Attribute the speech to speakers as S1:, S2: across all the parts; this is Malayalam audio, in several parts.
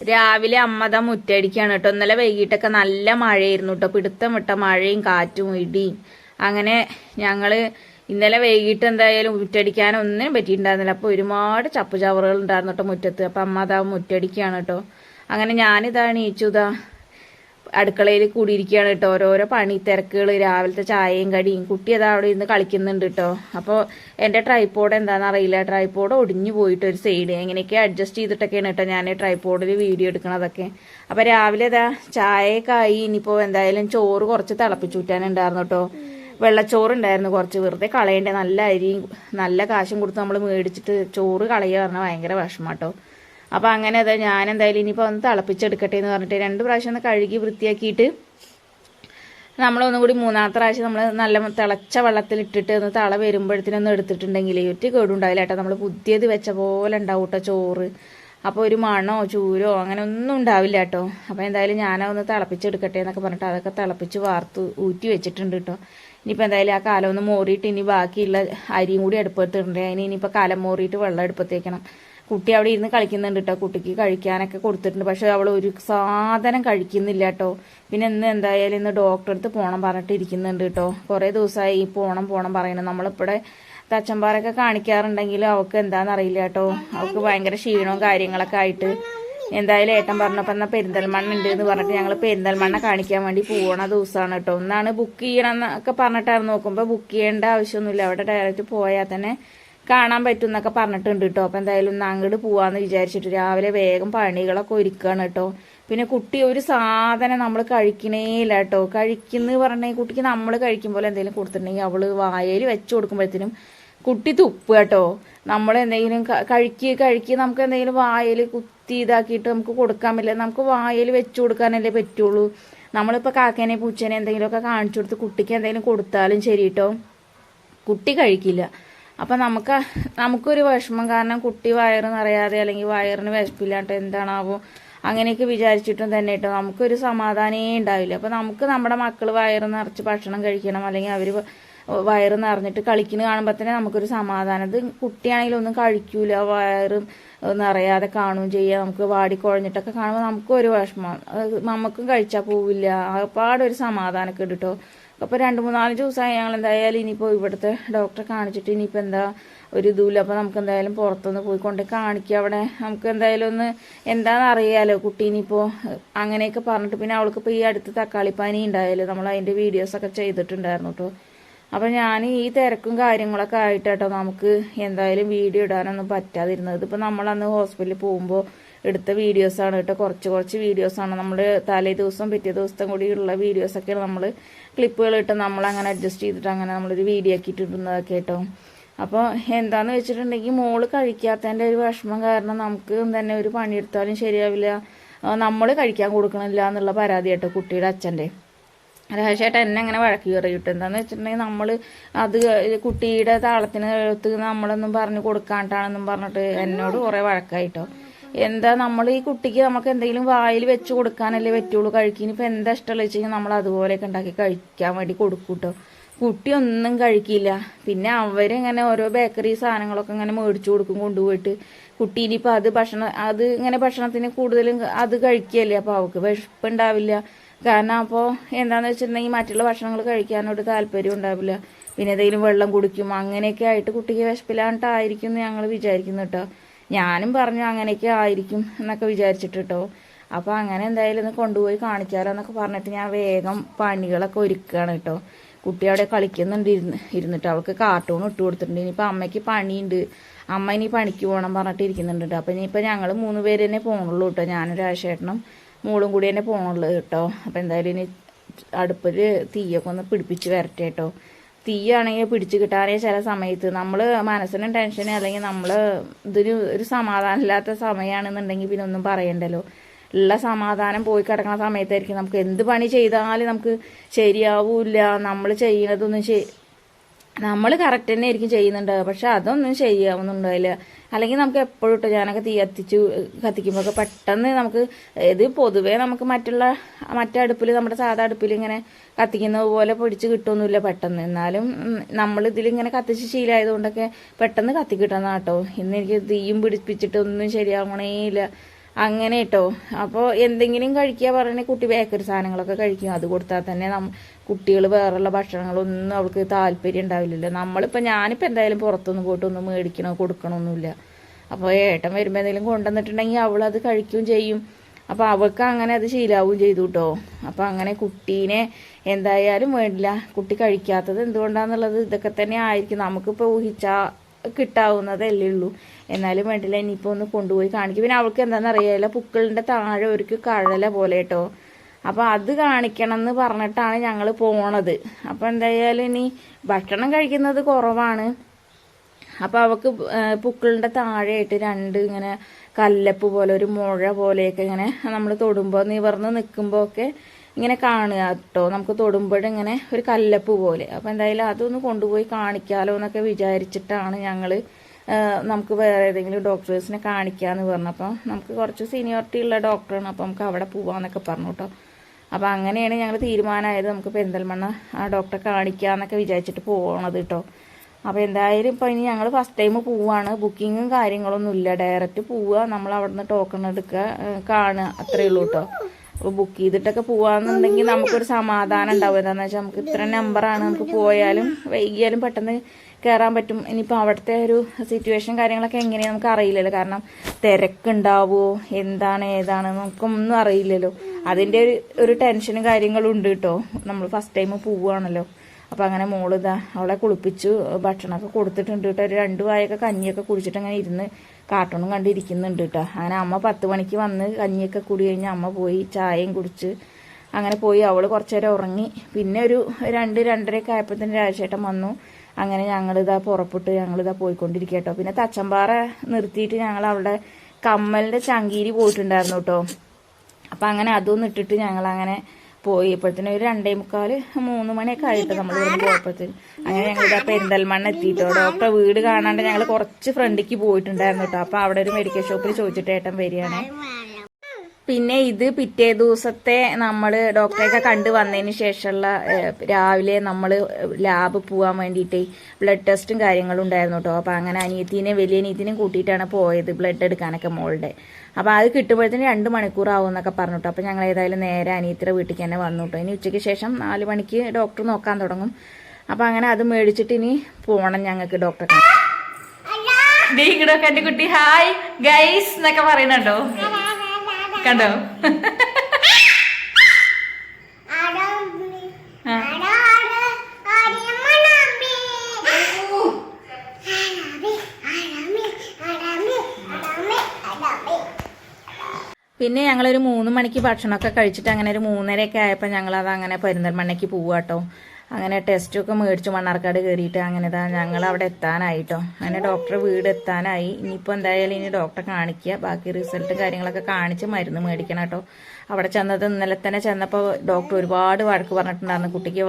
S1: രാവിലെ അമ്മത മുറ്റടിക്കാണ് കേട്ടോ. ഇന്നലെ വൈകിട്ടൊക്കെ നല്ല മഴയായിരുന്നു കേട്ടോ. പിടുത്തം വിട്ട മഴയും കാറ്റും ഇടിയും. അങ്ങനെ ഞങ്ങൾ ഇന്നലെ വൈകിട്ട് എന്തായാലും മുറ്റടിക്കാൻ ഒന്നിനും പറ്റിയിട്ടുണ്ടായിരുന്നില്ല. അപ്പോൾ ഒരുപാട് ചപ്പുചവറുകൾ ഉണ്ടായിരുന്നു കേട്ടോ മുറ്റത്ത്. അപ്പൊ അമ്മ അതാ മുറ്റടിക്കാണ് കേട്ടോ. അങ്ങനെ ഞാനിതാ എണീച്ചുതാ അടുക്കളയിൽ കൂടിയിരിക്കുകയാണ് കേട്ടോ. ഓരോരോ പണി തിരക്കുകൾ രാവിലത്തെ ചായയും കടിയും. കുട്ടി അതാ അവിടെ ഇരുന്ന് കളിക്കുന്നുണ്ട് കേട്ടോ. അപ്പോൾ എന്റെ ട്രൈപ്പോഡ് എന്താണെന്ന് അറിയില്ല. ട്രൈപ്പോഡ് ഒടിഞ്ഞു പോയിട്ട് ഒരു സൈഡ് എങ്ങനെയൊക്കെ അഡ്ജസ്റ്റ് ചെയ്തിട്ടൊക്കെയാണ് കേട്ടോ ഞാൻ ട്രൈപ്പോഡിൽ വീഡിയോ എടുക്കണതൊക്കെ. അപ്പോൾ രാവിലെ ഇതാ ചായയൊക്കെ ആയി. ഇനിയിപ്പോൾ എന്തായാലും ചോറ് കുറച്ച് തിളപ്പിച്ചൂറ്റാനുണ്ടായിരുന്നു കേട്ടോ. വെള്ളച്ചോറ് ഉണ്ടായിരുന്നു കുറച്ച്. വെറുതെ കളയേണ്ടേ. നല്ല അരിയും നല്ല കാശും കൊടുത്ത് നമ്മൾ മേടിച്ചിട്ട് ചോറ് കളയുക പറഞ്ഞാൽ ഭയങ്കര വിഷമാട്ടോ അപ്പോൾ അങ്ങനെ അത് ഞാൻ എന്തായാലും ഇനിയിപ്പോൾ ഒന്ന് തിളപ്പിച്ചെടുക്കട്ടെ എന്ന് പറഞ്ഞിട്ട് രണ്ട് പ്രാവശ്യം ഒന്ന് കഴുകി വൃത്തിയാക്കിയിട്ട് നമ്മളൊന്നും കൂടി മൂന്നാമത്തെ പ്രാവശ്യം നമ്മൾ നല്ല തിളച്ച വെള്ളത്തിൽ ഇട്ടിട്ട് ഒന്ന് തള വരുമ്പോഴത്തേനൊന്നും എടുത്തിട്ടുണ്ടെങ്കിൽ ഒറ്റ കേടുണ്ടാവില്ല കേട്ടോ. നമ്മൾ പുതിയത് വെച്ച പോലെ ഉണ്ടാവും കേട്ടോ ചോറ്. അപ്പോൾ ഒരു മണോ ചൂരോ അങ്ങനെ ഒന്നും ഉണ്ടാവില്ല കേട്ടോ. അപ്പോൾ എന്തായാലും ഞാനൊന്ന് തിളപ്പിച്ചെടുക്കട്ടെ എന്നൊക്കെ പറഞ്ഞിട്ട് അതൊക്കെ തിളപ്പിച്ച് വാർത്ത് ഊറ്റി വെച്ചിട്ടുണ്ട് കേട്ടോ. ഇനിയിപ്പോൾ എന്തായാലും ആ കാലം ഒന്ന് മോറിയിട്ട് ഇനി ബാക്കിയുള്ള അരിയും കൂടി അടുപ്പത്തിട്ടുണ്ട് അതിന് ഇനിയിപ്പോൾ കാലം മോറിയിട്ട് വെള്ളം അടുപ്പത്തേക്കണം കുട്ടി അവിടെ ഇരുന്ന് കളിക്കുന്നുണ്ട് കേട്ടോ കുട്ടിക്ക് കഴിക്കാനൊക്കെ കൊടുത്തിട്ടുണ്ട്. പക്ഷെ അവൾ ഒരു സാധനം കഴിക്കുന്നില്ല കേട്ടോ പിന്നെ ഇന്ന് എന്തായാലും ഇന്ന് ഡോക്ടറെ അടുത്ത് പോകണം പറഞ്ഞിട്ട് ഇരിക്കുന്നുണ്ട് കേട്ടോ കുറേ ദിവസമായി പോണം പോണം പറയുന്നത് നമ്മളിപ്പോടെ തച്ചമ്പാറൊക്കെ കാണിക്കാറുണ്ടെങ്കിലും അവൾക്ക് എന്താണെന്ന് അറിയില്ല കേട്ടോ അവൾക്ക് ഭയങ്കര ക്ഷീണവും കാര്യങ്ങളൊക്കെ ആയിട്ട്. എന്തായാലും ഏട്ടൻ പറഞ്ഞപ്പോൾ എന്നാൽ പെരിന്തൽമണ്ണ ഉണ്ട് എന്ന് പറഞ്ഞിട്ട് ഞങ്ങൾ പെരിന്തൽമണ്ണ കാണിക്കാൻ വേണ്ടി പോകണ ദിവസമാണ് കേട്ടോ ഒന്നാണ് ബുക്ക് ചെയ്യണം എന്നൊക്കെ പറഞ്ഞിട്ടായിരുന്നു. നോക്കുമ്പോൾ ബുക്ക് ചെയ്യേണ്ട ആവശ്യമൊന്നുമില്ല. അവിടെ ഡയറക്റ്റ് പോയാൽ തന്നെ കാണാൻ പറ്റും എന്നൊക്കെ പറഞ്ഞിട്ടുണ്ട് കേട്ടോ. അപ്പം എന്തായാലും ഒന്ന് അങ്ങോട്ട് പോവാന്ന് വിചാരിച്ചിട്ട് രാവിലെ വേഗം പണികളൊക്കെ ഒരുക്കുകയാണ് കേട്ടോ. പിന്നെ കുട്ടി ഒരു സാധനം നമ്മൾ കഴിക്കണേ ഇല്ല കേട്ടോ. കഴിക്കുന്ന പറഞ്ഞാൽ കുട്ടിക്ക് നമ്മൾ കഴിക്കും പോലെ എന്തെങ്കിലും കൊടുത്തിട്ടുണ്ടെങ്കിൽ അവൾ വായയിൽ വെച്ച് കൊടുക്കുമ്പോഴത്തേനും കുട്ടി തുപ്പ് കേട്ടോ. നമ്മൾ എന്തെങ്കിലും കഴിക്കുക കഴിക്കുക നമുക്ക് എന്തെങ്കിലും വായയിൽ കുത്തി ഇതാക്കിയിട്ട് നമുക്ക് കൊടുക്കാൻ പറ്റില്ല. നമുക്ക് വായയിൽ വെച്ച് കൊടുക്കാനല്ലേ പറ്റുള്ളൂ. നമ്മളിപ്പോൾ കാക്കേനെ പൂച്ചേനെ എന്തെങ്കിലുമൊക്കെ കാണിച്ചു കൊടുത്ത് കുട്ടിക്ക് എന്തെങ്കിലും കൊടുത്താലും ശരി കേട്ടോ. കുട്ടി കഴിക്കില്ല. അപ്പം നമുക്ക് നമുക്കൊരു വിഷമം കാരണം കുട്ടി വയറ് നിറയാതെ അല്ലെങ്കിൽ വയറിന് വിശപ്പില്ലാണ്ട് എന്താണാവോ അങ്ങനെയൊക്കെ വിചാരിച്ചിട്ടും തന്നെ കേട്ടോ. നമുക്കൊരു സമാധാനമേ ഉണ്ടാവില്ല. അപ്പോൾ നമുക്ക് നമ്മുടെ മക്കൾ വയറ് നിറച്ച് ഭക്ഷണം കഴിക്കണം അല്ലെങ്കിൽ അവർ വയറ് നിറഞ്ഞിട്ട് കളിക്കുന്ന കാണുമ്പോൾ തന്നെ നമുക്കൊരു സമാധാനം. ഇത് കുട്ടിയാണെങ്കിലും ഒന്നും കഴിക്കൂല. വയറ് നിറയാതെ കാണുകയും ചെയ്യുക നമുക്ക് വാടിക്കുഴഞ്ഞിട്ടൊക്കെ കാണുമ്പോൾ നമുക്കും ഒരു വിഷമം. നമുക്കും കഴിച്ചാൽ പോവില്ല. ഒരു സമാധാനമൊക്കെ ഇട്ടിട്ടോ അപ്പോൾ രണ്ട് മൂന്നാൽ ദിവസമായി ഞങ്ങൾ എന്തായാലും ഇനിയിപ്പോൾ ഇവിടുത്തെ ഡോക്ടറെ കാണിച്ചിട്ട് ഇനിയിപ്പോൾ എന്താ ഒരു ഇതുമില്ല. അപ്പോൾ നമുക്ക് എന്തായാലും പുറത്തുനിന്ന് പോയി കൊണ്ട് കാണിക്കുക അവിടെ. നമുക്ക് എന്തായാലും ഒന്ന് എന്താണെന്ന് അറിയാലോ കുട്ടി ഇനിയിപ്പോൾ അങ്ങനെയൊക്കെ പറഞ്ഞിട്ട് പിന്നെ അവൾക്ക് ഇപ്പോൾ ഈ അടുത്ത് തക്കാളിപ്പനി ഉണ്ടായാലും നമ്മൾ അതിന്റെ വീഡിയോസൊക്കെ ചെയ്തിട്ടുണ്ടായിരുന്നു കേട്ടോ അപ്പോൾ ഞാൻ ഈ തിരക്കും കാര്യങ്ങളൊക്കെ ആയിട്ടോ നമുക്ക് എന്തായാലും വീഡിയോ ഇടാനൊന്നും പറ്റാതിരുന്നത്. ഇതിപ്പോൾ നമ്മളന്ന് ഹോസ്പിറ്റലിൽ പോകുമ്പോൾ എടുത്ത വീഡിയോസാണ് കേട്ടോ. കുറച്ച് കുറച്ച് വീഡിയോസാണ് നമ്മൾ തലേ ദിവസം പിറ്റേ ദിവസം കൂടിയുള്ള വീഡിയോസൊക്കെയാണ് നമ്മൾ ക്ലിപ്പുകൾ ഇട്ട് നമ്മൾ അങ്ങനെ അഡ്ജസ്റ്റ് ചെയ്തിട്ട് അങ്ങനെ നമ്മളൊരു വീഡിയോ ആക്കിയിട്ട് ഇടുന്നതൊക്കെ കേട്ടോ അപ്പോൾ എന്താന്ന് വെച്ചിട്ടുണ്ടെങ്കിൽ മോൾ കഴിക്കാത്തതിന്റെ ഒരു വിഷമം കാരണം നമുക്ക് തന്നെ ഒരു പണിയെടുത്താലും ശരിയാവില്ല. നമ്മൾ കഴിക്കാൻ കൊടുക്കണില്ല എന്നുള്ള പരാതി കേട്ടോ കുട്ടിയുടെ അച്ഛന്റെ രാജേട്ടൻ എന്നെ അങ്ങനെ വഴക്ക് കയറി കിട്ടും എന്താന്ന് വെച്ചിട്ടുണ്ടെങ്കിൽ നമ്മൾ അത് കുട്ടിയുടെ താളത്തിന് എഴുത്ത് നമ്മളൊന്നും പറഞ്ഞു കൊടുക്കാണ്ടാണെന്നും പറഞ്ഞിട്ട് എന്നോട് കുറേ വഴക്കായിട്ടോ. എന്താ നമ്മൾ ഈ കുട്ടിക്ക് നമുക്ക് എന്തെങ്കിലും വായിൽ വെച്ച് കൊടുക്കാനല്ലേ പറ്റുള്ളൂ. കഴിക്കാൻ ഇപ്പം എന്താ ഇഷ്ടമുള്ള വെച്ച് കഴിഞ്ഞാൽ നമ്മൾ അതുപോലെയൊക്കെ ഉണ്ടാക്കി കഴിക്കാൻ വേണ്ടി കൊടുക്കും കേട്ടോ ഒന്നും കഴിക്കില്ല. പിന്നെ അവരിങ്ങനെ ഓരോ ബേക്കറി സാധനങ്ങളൊക്കെ ഇങ്ങനെ മേടിച്ചു കൊടുക്കും കൊണ്ടുപോയിട്ട്. കുട്ടി ഇനിയിപ്പോൾ അത് ഭക്ഷണം അത് ഇങ്ങനെ ഭക്ഷണത്തിന് കൂടുതലും അത് കഴിക്കുകയല്ലേ അപ്പോൾ അവൾക്ക് വിശപ്പുണ്ടാവില്ല കാരണം അപ്പോൾ എന്താണെന്ന് വെച്ചിട്ടുണ്ടെങ്കിൽ മറ്റുള്ള ഭക്ഷണങ്ങൾ കഴിക്കാനൊരു താല്പര്യം ഉണ്ടാവില്ല. പിന്നെ എന്തെങ്കിലും വെള്ളം കുടിക്കും അങ്ങനെയൊക്കെ ആയിട്ട് കുട്ടിക്ക് വിശപ്പില്ലാണ്ടായിരിക്കും എന്ന് ഞങ്ങൾ വിചാരിക്കുന്നു കേട്ടോ. ഞാനും പറഞ്ഞു അങ്ങനെയൊക്കെ ആയിരിക്കും എന്നൊക്കെ വിചാരിച്ചിട്ട് കേട്ടോ. അപ്പോൾ അങ്ങനെ എന്തായാലും ഒന്ന് കൊണ്ടുപോയി കാണിക്കാലോ എന്നൊക്കെ പറഞ്ഞിട്ട് ഞാൻ വേഗം പണികളൊക്കെ ഒരുക്കുകയാണ് കേട്ടോ. കുട്ടി അവിടെ കളിക്കുന്നുണ്ട് ഇരുന്ന് ഇരുന്നിട്ട് അവൾക്ക് കാർട്ടൂൺ ഇട്ട് കൊടുത്തിട്ടുണ്ട്. ഇനിയിപ്പോൾ അമ്മയ്ക്ക് പണിയുണ്ട്. അമ്മ ഇനി പണിക്ക് പോകണം പറഞ്ഞിട്ട് ഇരിക്കുന്നുണ്ട് അപ്പോൾ ഇനിയിപ്പോൾ ഞങ്ങൾ മൂന്ന് പേര് തന്നെ പോകണുള്ളൂ കേട്ടോ ഞാനൊരു രാജേട്ടനും. മോളും കൂടി തന്നെ പോകണുള്ളത് കേട്ടോ. അപ്പോൾ എന്തായാലും ഇനി അടുപ്പിൽ തീയൊക്കെ ഒന്ന് പിടിപ്പിച്ച് വരട്ടെ കേട്ടോ. തീയാണെങ്കിൽ പിടിച്ച് കിട്ടാനേ ചില സമയത്ത് നമ്മൾ മനസ്സിനും ടെൻഷനും അല്ലെങ്കിൽ നമ്മൾ ഇതൊരു ഒരു സമാധാനമില്ലാത്ത സമയമാണെന്നുണ്ടെങ്കിൽ പിന്നെ ഒന്നും പറയണ്ടല്ലോ. ഉള്ള സമാധാനം പോയി കിടക്കുന്ന സമയത്തായിരിക്കും നമുക്ക് എന്ത് പണി ചെയ്താലും നമുക്ക് ശരിയാവൂല നമ്മൾ ചെയ്യുന്നതൊന്നും നമ്മൾ കറക്റ്റ് തന്നെ ആയിരിക്കും ചെയ്യുന്നുണ്ട് പക്ഷെ അതൊന്നും ശരിയാവുന്നുണ്ടാവില്ല അല്ലെങ്കിൽ നമുക്ക് എപ്പോഴും ഇട്ടോ ഞാനൊക്കെ തീ കത്തിച്ച് കത്തിക്കുമ്പോൾ പെട്ടെന്ന് നമുക്ക് ഇത് പൊതുവേ നമുക്ക് മറ്റുള്ള മറ്റേ അടുപ്പിൽ നമ്മുടെ സാധാ അടുപ്പിൽ ഇങ്ങനെ കത്തിക്കുന്നത് പോലെ പൊടിച്ച് കിട്ടുമൊന്നുമില്ല പെട്ടെന്ന്. എന്നാലും നമ്മൾ ഇതിലിങ്ങനെ കത്തിച്ച് ശീലമായതുകൊണ്ടൊക്കെ പെട്ടെന്ന് കത്തി കിട്ടുന്ന കേട്ടോ. ഇന്ന് എനിക്ക് തീയും പിടിപ്പിച്ചിട്ട് ഒന്നും ശരിയാവണേ ഇല്ല. അങ്ങനെ കേട്ടോ. അപ്പോൾ എന്തെങ്കിലും കഴിക്കുക പറഞ്ഞാൽ കുട്ടി ബേക്കറി സാധനങ്ങളൊക്കെ കഴിക്കും. അത് കൊടുത്താൽ തന്നെ കുട്ടികൾ വേറെയുള്ള ഭക്ഷണങ്ങളൊന്നും അവൾക്ക് താല്പര്യം ഉണ്ടാവില്ലല്ലോ. നമ്മളിപ്പോൾ ഞാനിപ്പോൾ എന്തായാലും പുറത്തൊന്നും പോയിട്ടൊന്നും മേടിക്കണോ കൊടുക്കണമൊന്നുമില്ല അപ്പോൾ ഏട്ടൻ വരുമ്പോൾ എന്തെങ്കിലും കൊണ്ടുവന്നിട്ടുണ്ടെങ്കിൽ അത് കഴിക്കുകയും ചെയ്യും. അപ്പോൾ അവൾക്ക് അങ്ങനെ അത് ശീലാവുകയും ചെയ്തു കേട്ടോ. അപ്പോൾ അങ്ങനെ കുട്ടീനെ എന്തായാലും വേണ്ടില്ല. കുട്ടി കഴിക്കാത്തത് എന്തുകൊണ്ടാണെന്നുള്ളത് ഇതൊക്കെ തന്നെ ആയിരിക്കും. നമുക്കിപ്പോൾ ഊഹിച്ചാൽ കിട്ടാവുന്നതല്ലേ ഉള്ളൂ. എന്നാലും വേണ്ടില്ല ഇനിയിപ്പോൾ ഒന്ന് കൊണ്ടുപോയി കാണിക്കും. പിന്നെ അവൾക്ക് എന്താണെന്ന് അറിയാമല്ലോ പുക്കളിന്റെ താഴെ ഒരു കഴല പോലെ കേട്ടോ. അപ്പോൾ അത് കാണിക്കണം എന്ന് പറഞ്ഞിട്ടാണ് ഞങ്ങൾ പോണത്. അപ്പോൾ എന്തായാലും ഇനി ഭക്ഷണം കഴിക്കുന്നത് കുറവാണ്. അപ്പോൾ അവൾക്ക് പുക്കളിന്റെ താഴെയായിട്ട് രണ്ട് ഇങ്ങനെ കല്ലപ്പ് പോലെ ഒരു മുഴ പോലെയൊക്കെ ഇങ്ങനെ നമ്മൾ തൊടുമ്പോൾ നിവർന്ന് നിൽക്കുമ്പോൾ ഒക്കെ ഇങ്ങനെ കാണുക കേട്ടോ. നമുക്ക് തൊടുമ്പോഴിങ്ങനെ ഒരു കല്ലപ്പ് പോലെ. അപ്പോൾ എന്തായാലും അതൊന്ന് കൊണ്ടുപോയി കാണിക്കാലോ എന്നൊക്കെ വിചാരിച്ചിട്ടാണ് ഞങ്ങൾ നമുക്ക് വേറെ ഏതെങ്കിലും ഡോക്ടേഴ്സിനെ കാണിക്കാമെന്ന് പറഞ്ഞപ്പോൾ നമുക്ക് കുറച്ച് സീനിയോറിറ്റി ഉള്ള ഡോക്ടറാണ്. അപ്പോൾ നമുക്ക് അവിടെ പോവാന്നൊക്കെ പറഞ്ഞു കേട്ടോ. അപ്പോൾ അങ്ങനെയാണ് ഞങ്ങൾ തീരുമാനമായത്. നമുക്ക് പെരിന്തൽമണ്ണ ആ ഡോക്ടറെ കാണിക്കാമെന്നൊക്കെ വിചാരിച്ചിട്ട് പോകണത് കേട്ടോ അപ്പോൾ എന്തായാലും ഇപ്പോൾ ഇനി ഞങ്ങൾ ഫസ്റ്റ് ടൈം പോവാണ്. ബുക്കിങ്ങും കാര്യങ്ങളൊന്നും ഇല്ല ഡയറക്റ്റ് പോവുക നമ്മൾ അവിടെ നിന്ന് ടോക്കൺ എടുക്കുക കാണുക. അത്രയേ ഉള്ളൂ കേട്ടോ അപ്പോൾ ബുക്ക് ചെയ്തിട്ടൊക്കെ പോവാന്നുണ്ടെങ്കിൽ നമുക്കൊരു സമാധാനം ഉണ്ടാവും. എന്താണെന്ന് വെച്ചാൽ നമുക്ക് ഇത്ര നമ്പർ ആണ്. നമുക്ക് പോയാലും വൈകിയാലും പെട്ടെന്ന് കയറാൻ പറ്റും. ഇനിയിപ്പോൾ അവിടുത്തെ ഒരു സിറ്റുവേഷൻ കാര്യങ്ങളൊക്കെ എങ്ങനെയാണ് നമുക്ക് അറിയില്ലല്ലോ. കാരണം തിരക്കുണ്ടാവുമോ എന്താണ്? ഏതാണ്? നമുക്കൊന്നും അറിയില്ലല്ലോ. അതിന്റെ ഒരു ഒരു ടെൻഷനും കാര്യങ്ങളും ഉണ്ട് കേട്ടോ. നമ്മൾ ഫസ്റ്റ് ടൈം പോവുകയാണല്ലോ അപ്പം അങ്ങനെ മോൾ ഇതാ അവളെ കുളിപ്പിച്ചു ഭക്ഷണമൊക്കെ കൊടുത്തിട്ടുണ്ട് കേട്ടോ. ഒരു രണ്ട് വായൊക്കെ കഞ്ഞിയൊക്കെ കുടിച്ചിട്ട് അങ്ങനെ ഇരുന്ന് കാർട്ടൂണും കണ്ടിരിക്കുന്നുണ്ട് കേട്ടോ അങ്ങനെ അമ്മ പത്ത് മണിക്ക് വന്ന് കഞ്ഞിയൊക്കെ കുടി കഴിഞ്ഞ് അമ്മ പോയി ചായയും കുടിച്ച് അങ്ങനെ പോയി. അവൾ കുറച്ച് നേരം ഉറങ്ങി. പിന്നെ ഒരു രണ്ട് രണ്ടരയൊക്കെ ആയപ്പോൾ തന്നെ രാജേട്ടൻ വന്നു. അങ്ങനെ ഞങ്ങളിതാ പുറപ്പെട്ട് ഞങ്ങളിതാ പോയിക്കൊണ്ടിരിക്കുക കേട്ടോ പിന്നെ തച്ചമ്പാറ നിർത്തിയിട്ട് ഞങ്ങൾ അവിടെ കമ്മലിന്റെ ചങ്കീരി പോയിട്ടുണ്ടായിരുന്നു കേട്ടോ അപ്പം അങ്ങനെ അതൊന്നും ഇട്ടിട്ട് ഞങ്ങൾ അങ്ങനെ പോയി. ഇപ്പോഴത്തേനും ഒരു രണ്ടേ മുക്കാൽ മൂന്ന് മണിയൊക്കെ ആയിട്ട് നമ്മൾ പോയപ്പോഴത്തേന് അങ്ങനെ ഞങ്ങളുടെ പെരിന്തൽമണ്ണ എത്തിയിട്ടോ. ഡോക്ടറെ വീട് കാണാണ്ട് ഞങ്ങൾ കുറച്ച് ഫ്രണ്ടിക്ക് പോയിട്ടുണ്ടായിരുന്നു കേട്ടോ. അപ്പോൾ അവിടെ ഒരു മെഡിക്കൽ ഷോപ്പിൽ ചോദിച്ചിട്ട് ഏട്ടൻ വരികയാണ്. പിന്നെ ഇത് പിറ്റേ ദിവസത്തെ നമ്മൾ ഡോക്ടറെയൊക്കെ കണ്ടു വന്നതിന് ശേഷമുള്ള രാവിലെ നമ്മൾ ലാബ് പോകാൻ വേണ്ടിയിട്ട് ബ്ലഡ് ടെസ്റ്റും കാര്യങ്ങളും ഉണ്ടായിരുന്നു കേട്ടോ. അപ്പോൾ അങ്ങനെ അനിയത്തിനെ വലിയ അനിയത്തിനെയും കൂട്ടിയിട്ടാണ് പോയത് ബ്ലഡ് എടുക്കാനൊക്കെ മോളുടെ. അപ്പോൾ അത് കിട്ടുമ്പോഴത്തേന് രണ്ട് മണിക്കൂറാവും എന്നൊക്കെ പറഞ്ഞു കേട്ടോ. അപ്പോൾ ഞങ്ങൾ ഏതായാലും നേരെ അനിയത്തിയുടെ വീട്ടിൽ തന്നെ വന്നു കേട്ടോ. ഇനി ഉച്ചയ്ക്ക് ശേഷം നാല് മണിക്ക് ഡോക്ടർ നോക്കാൻ തുടങ്ങും. അപ്പോൾ അങ്ങനെ അത് മേടിച്ചിട്ട് ഇനി പോകണം ഞങ്ങൾക്ക് ഡോക്ടറെ കാണാൻ എന്റെ കുട്ടി. ഹായ് ഗൈസ് എന്നൊക്കെ പറയുന്നുണ്ടോ? കണ്ടോ. പിന്നെ ഞങ്ങളൊരു മൂന്ന് മണിക്ക് ഭക്ഷണമൊക്കെ കഴിച്ചിട്ട് അങ്ങനെ ഒരു മൂന്നരയൊക്കെ ആയപ്പോൾ ഞങ്ങളത് അങ്ങനെ പെരിന്തൽമണ്ണയ്ക്ക് പോവുക കേട്ടോ അങ്ങനെ ടെസ്റ്റൊക്കെ മേടിച്ചു. മണ്ണാർക്കാട് കയറിയിട്ട് അങ്ങനെ ഇതാ ഞങ്ങൾ അവിടെ എത്താനായിട്ടോ. അങ്ങനെ ഡോക്ടറെ വീട് എത്താനായി. ഇനിയിപ്പോൾ എന്തായാലും ഇനി ഡോക്ടറെ കാണിക്കുക. ബാക്കി റിസൾട്ടും കാര്യങ്ങളൊക്കെ കാണിച്ച് മരുന്ന് മേടിക്കണം കേട്ടോ. അവിടെ ചെന്നത് ഇന്നലെ തന്നെ ചെന്നപ്പോൾ ഡോക്ടർ ഒരുപാട് വഴക്ക് പറഞ്ഞിട്ടുണ്ടായിരുന്നു. കുട്ടിക്ക്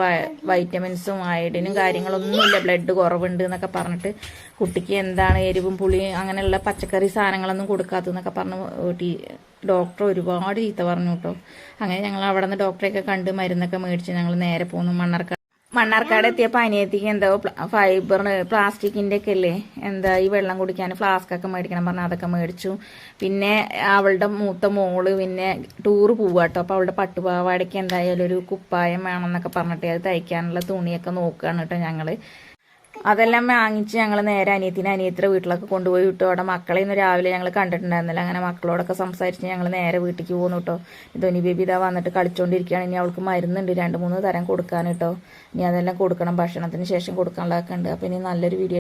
S1: വൈറ്റമിൻസും അയഡിനും കാര്യങ്ങളൊന്നുമില്ല. ബ്ലഡ് കുറവുണ്ട് എന്നൊക്കെ പറഞ്ഞിട്ട് കുട്ടിക്ക് എന്താണ് എരിവും പുളിയും അങ്ങനെയുള്ള പച്ചക്കറി സാധനങ്ങളൊന്നും കൊടുക്കാത്തതെന്നൊക്കെ പറഞ്ഞ് ഡോക്ടർ ഒരുപാട് ചീത്ത പറഞ്ഞു കേട്ടോ. അങ്ങനെ ഞങ്ങൾ അവിടെ നിന്ന് ഡോക്ടറെയൊക്കെ കണ്ട് മരുന്നൊക്കെ മേടിച്ച് ഞങ്ങൾ നേരെ പോന്നു മണ്ണാർക്കാട്. മണ്ണാർക്കാട് എത്തിയപ്പോൾ അനിയത്തിക്ക് എന്തോ ഫൈബറിന് പ്ലാസ്റ്റിക്കിന്റെ ഒക്കെ അല്ലേ എന്താ ഈ വെള്ളം കുടിക്കാൻ ഫ്ലാസ്ക് ഒക്കെ മേടിക്കണം പറഞ്ഞാൽ അതൊക്കെ മേടിച്ചു. പിന്നെ അവളുടെ മൂത്ത മോൾ പിന്നെ ടൂറ് പോവാട്ടോ. അപ്പോൾ അവളുടെ പട്ടുപാവാടയ്ക്ക് എന്തായാലും ഒരു കുപ്പായം വേണമെന്നൊക്കെ പറഞ്ഞിട്ട് അത് തയ്ക്കാനുള്ള തുണിയൊക്കെ നോക്കുകയാണ് കേട്ടോ ഞങ്ങൾ അതെല്ലാം വാങ്ങിച്ച് ഞങ്ങൾ നേരെ അനിയത്തിനെ അനിയത്തിയുടെ വീട്ടിലൊക്കെ കൊണ്ടുപോയി വിട്ടു. അവിടെ മക്കളെ ഇന്ന് രാവിലെ ഞങ്ങൾ കണ്ടിട്ടുണ്ടായിരുന്നില്ല. അങ്ങനെ മക്കളോടൊക്കെ സംസാരിച്ച് ഞങ്ങൾ നേരെ വീട്ടിലേക്ക് പോകുന്നു കേട്ടോ ധോനി ബേബി ഇതാ വന്നിട്ട് കളിച്ചുകൊണ്ടിരിക്കുകയാണ് ഇനി അവൾക്ക് മരുന്നുണ്ട്. രണ്ട് മൂന്ന് തരം കൊടുക്കാൻ കേട്ടോ ഇനി അതെല്ലാം കൊടുക്കണം. ഭക്ഷണത്തിന് ശേഷം കൊടുക്കാനുള്ളതൊക്കെ ഉണ്ട്. അപ്പോൾ ഇനി നല്ലൊരു വീഡിയോ